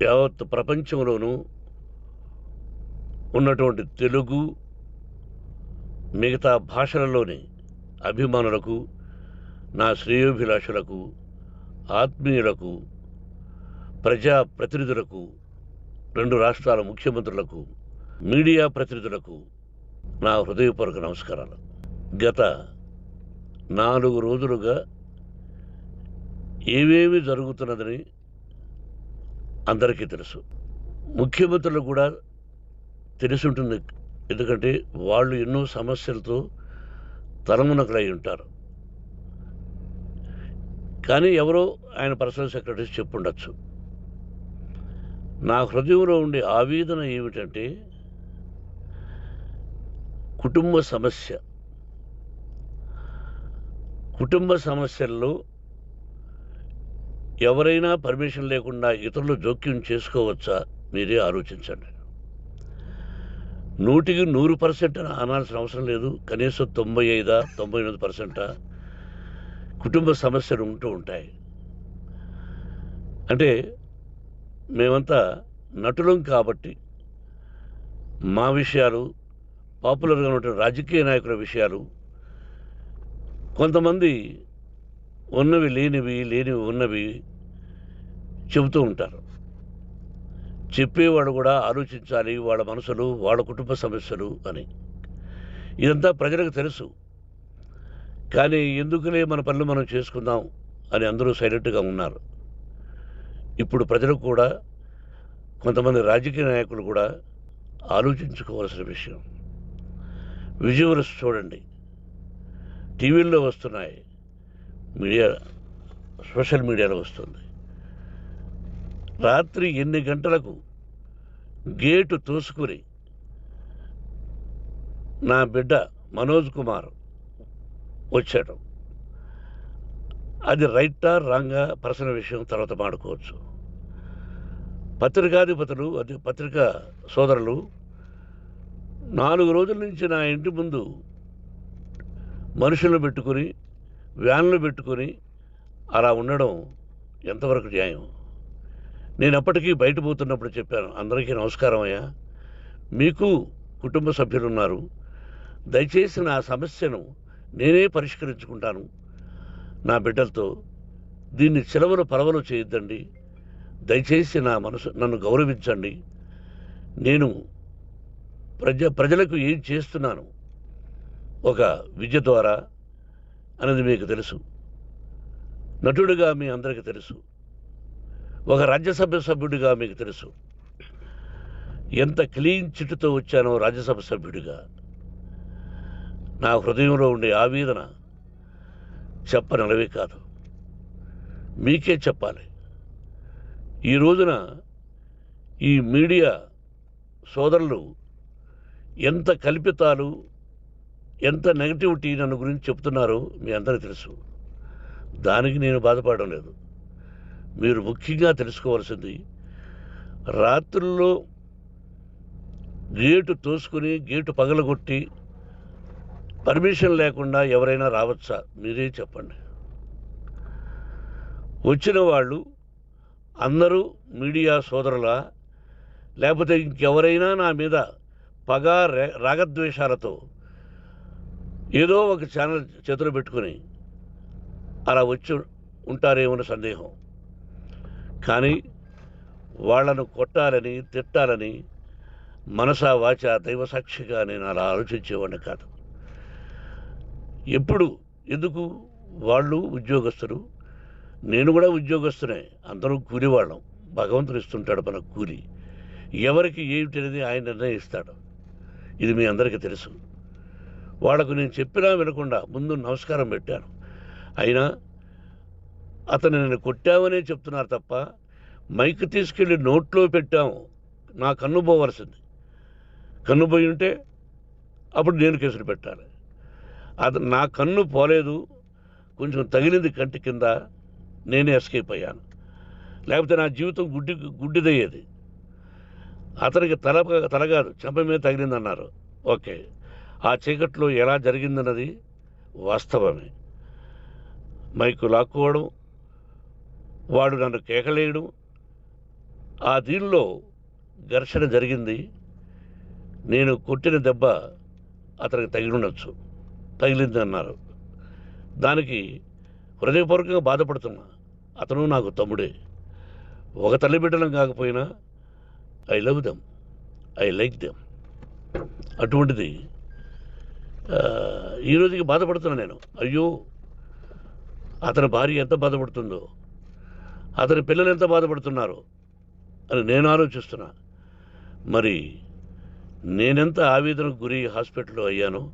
యావత్ ప్రపంచంలోనూ ఉన్నటువంటి తెలుగు మిగతా భాషలలోని అభిమానులకు నా శ్రేయోభిలాషులకు ఆత్మీయులకు ప్రజా ప్రతినిధులకు రెండు రాష్ట్రాల ముఖ్యమంత్రులకు మీడియా ప్రతినిధులకు నా హృదయపూర్వక నమస్కారాలు. గత నాలుగు రోజులుగా ఏవేవి జరుగుతున్నదని అందరికీ తెలుసు. ముఖ్యమంత్రులు కూడా తెలుసుంటుంది. ఎందుకంటే వాళ్ళు ఎన్నో సమస్యలతో తలమునకలై ఉంటారు. కానీ ఎవరో ఆయన పర్సనల్ సెక్రటరీస్ చెప్పుండొచ్చు. నా హృదయంలో ఉండే ఆవేదన ఏమిటంటే కుటుంబ సమస్య. కుటుంబ సమస్యల్లో ఎవరైనా పర్మిషన్ లేకుండా ఇతరులు జోక్యం చేసుకోవచ్చా? మీరే ఆలోచించండి. నూటికి నూరు పర్సెంట్ అనాల్సిన అవసరం లేదు. కనీసం తొంభై ఐదా తొంభై ఎనిమిది పర్సెంటా? కుటుంబ సమస్యలు ఉంటూ ఉంటాయి. అంటే మేమంతా నటులం కాబట్టి మా విషయాలు పాపులర్గా ఉన్నటువంటి రాజకీయ నాయకుల విషయాలు కొంతమంది ఉన్నవి లేనివి లేనివి ఉన్నవి చెబుతూ ఉంటారు. చెప్పేవాడు కూడా ఆలోచించాలి వాళ్ళ మనసులు వాళ్ళ కుటుంబ సమస్యలు అని. ఇదంతా ప్రజలకు తెలుసు. కానీ ఎందుకులే మన పనులు మనం చేసుకుందాం అని అందరూ సైలెంట్గా ఉన్నారు. ఇప్పుడు ప్రజలు కూడా కొంతమంది రాజకీయ నాయకులు కూడా ఆలోచించుకోవాల్సిన విషయం. విజువల్స్ చూడండి. టీవీల్లో వస్తున్నాయి. మీడియా సోషల్ మీడియాలో వస్తుంది. రాత్రి ఎన్ని గంటలకు గేటు తోసుకుని నా బిడ్డ మనోజ్ కుమార్ వచ్చాడు. అది రైటా రాంగా పర్సనల్ విషయం తర్వాత మాడుకోవచ్చు. పత్రికాధిపతులు అది పత్రికా సోదరులు నాలుగు రోజుల నుంచి నా ఇంటి ముందు మనుషులను పెట్టుకుని వ్యాన్లు పెట్టుకొని అలా ఉండడం ఎంతవరకు న్యాయం? నేను అప్పటికీ బయట పోతున్నప్పుడు చెప్పాను అందరికీ నమస్కారం అయ్యా. మీకు కుటుంబ సభ్యులు ఉన్నారు దయచేసి నా సమస్యను నేనే పరిష్కరించుకుంటాను. నా బిడ్డలతో దీన్ని చిలవలు పరవలు చేయొద్దండి. దయచేసి నా మనసు నన్ను గౌరవించండి. నేను ప్రజ ప్రజలకు ఏం చేస్తున్నాను? ఒక విద్య ద్వారా అనేది మీకు తెలుసు. నటుడిగా మీ అందరికీ తెలుసు. ఒక రాజ్యసభ సభ్యుడిగా మీకు తెలుసు. ఎంత క్లీన్ చిట్టుతో వచ్చానో రాజ్యసభ సభ్యుడిగా. నా హృదయంలో ఉండే ఆవేదన చెప్పనలవే కాదు. మీకే చెప్పాలి. ఈ రోజున ఈ మీడియా సోదరులు ఎంత కల్పితాలు ఎంత నెగటివిటీ నన్ను గురించి చెప్తున్నారో మీ అందరికీ తెలుసు. దానికి నేను బాధపడడం లేదు. మీరు ముఖ్యంగా తెలుసుకోవాల్సింది రాత్రుల్లో గేటు తోసుకుని గేటు పగలగొట్టి పర్మిషన్ లేకుండా ఎవరైనా రావచ్చా? మీరే చెప్పండి. వచ్చిన వాళ్ళు అందరూ మీడియా సోదరులా లేకపోతే ఇంకెవరైనా నా మీద పగ రాగద్వేషాలతో ఏదో ఒక ఛానల్ చేతిలో పెట్టుకుని అలా వచ్చి ఉంటారేమన్న సందేహం. కానీ వాళ్ళను కొట్టాలని తిట్టాలని మనసా వాచ దైవ సాక్షిగా నేను అలా ఆలోచించేవాడిని కాదు. ఎప్పుడు ఎందుకు? వాళ్ళు ఉద్యోగస్తులు. నేను కూడా ఉద్యోగస్తునే. అందరూ కూలివాళ్ళం. భగవంతుడు ఇస్తుంటాడు మనకు కూలి. ఎవరికి ఏమిటి అనేది ఆయన నిర్ణయిస్తాడు. ఇది మీ అందరికీ తెలుసు. వాళ్ళకు నేను చెప్పినా వినకుండా ముందు నమస్కారం పెట్టాను. అయినా అతను నేను కొట్టామనే చెప్తున్నారు తప్ప మైక్ తీసుకెళ్ళి నోట్లో పెట్టాము. నా కన్ను పోవలసింది. కన్ను పోయి ఉంటే అప్పుడు నేను కేసులు పెట్టాలి. అది నా కన్ను పోలేదు. కొంచెం తగిలింది కంటి కింద నేనే ఎస్కేప్ అయ్యాను. లేకపోతే నా జీవితం గుడ్డి గుడ్డిదయ్యేది. అతనికి తల తలగాదు చెంప మీద తగిలిందన్నారు. ఓకే. ఆ చీకట్లో ఎలా జరిగిందన్నది వాస్తవమే. మైకు లాక్కోవడం వాడు నన్ను కేకలేయడం ఆ దీనిలో ఘర్షణ జరిగింది. నేను కొట్టిన దెబ్బ అతనికి తగిలిండొచ్చు తగిలింది అన్నారు దానికి హృదయపూర్వకంగా బాధపడుతున్నా. అతను నాకు తమ్ముడే. ఒక తల్లి బిడ్డలం కాకపోయినా I love them I like them అటువంటిది ఈ రోజుకి బాధపడుతున్నాను నేను. అయ్యో అతని భార్య ఎంత బాధపడుతుందో అతని పిల్లలు ఎంత బాధపడుతున్నారు అని నేను ఆలోచిస్తున్నా. మరి నేనెంత ఆవేదనకు గురి హాస్పిటల్లో అయ్యానో